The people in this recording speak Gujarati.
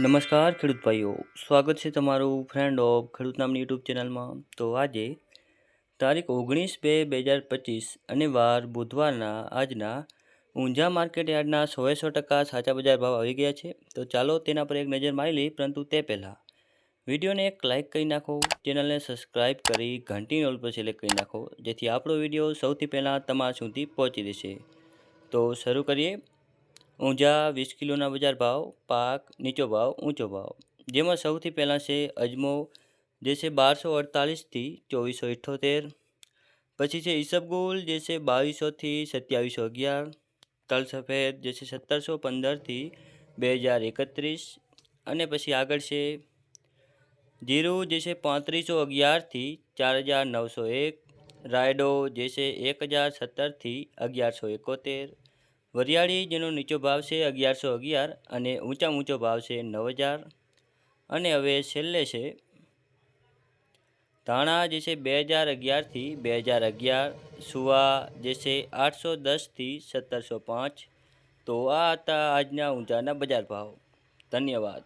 નમસ્કાર, ખેડૂત ભાઈઓ. સ્વાગત છે તમારું ફ્રેન્ડ ઓફ ખેડૂત નામની યુટ્યુબ ચેનલમાં તો આજે તારીખ ઓગણીસ બે બે હજાર પચીસ અને વાર બુધવારના આજના ઊંઝા માર્કેટ યાર્ડના સોએ સો ટકા સાચા બજાર ભાવ આવી ગયા છે. તો ચાલો તેના પર એક નજર મારી લઈ પરંતુ તે પહેલાં વિડીયોને એક લાઇક કરી નાખો ચેનલને સબસ્ક્રાઇબ કરી ઘંટી ઓલ પર સિલેક્ટ કરી નાખો, જેથી આપણો વીડિયો સૌથી પહેલાં તમારા સુધી પહોંચી જશે. તો શરૂ કરીએ. ઊંઝા વીસ કિલોના બજાર ભાવ, પાક, નીચો ભાવ, ઊંચો ભાવ. જેમાં સૌથી પહેલાં છે અજમો, જે છે બારસો અડતાલીસથી ચોવીસો ઇઠ્ઠોતેર પછી છે ઈસબગુલ જે છે બાવીસોથી સત્યાવીસો અગિયાર. તલ સફેદ, જે છે સત્તરસો પંદરથી બે હજાર એકત્રીસ. અને પછી આગળ છે જીરું, જે છે પાંત્રીસો અગિયારથી ચાર હજાર નવસો એક. રાયડો, જે છે એક હજાર સત્તરથી અગિયારસો એકોતેર. વરિયાળી જેનો નીચો ભાવ છે અગિયારસો અગિયાર અને ઊંચા ઊંચો ભાવ છે નવ હજાર. અને હવે છેલ્લે છે, ધાણા જે છે બે હજાર અગિયારથી બે હજાર અગિયાર, સુવા જે છે આઠસો દસથી સત્તરસો પાંચ. તો આ હતા આજના ઊંચાના બજાર ભાવ. ધન્યવાદ.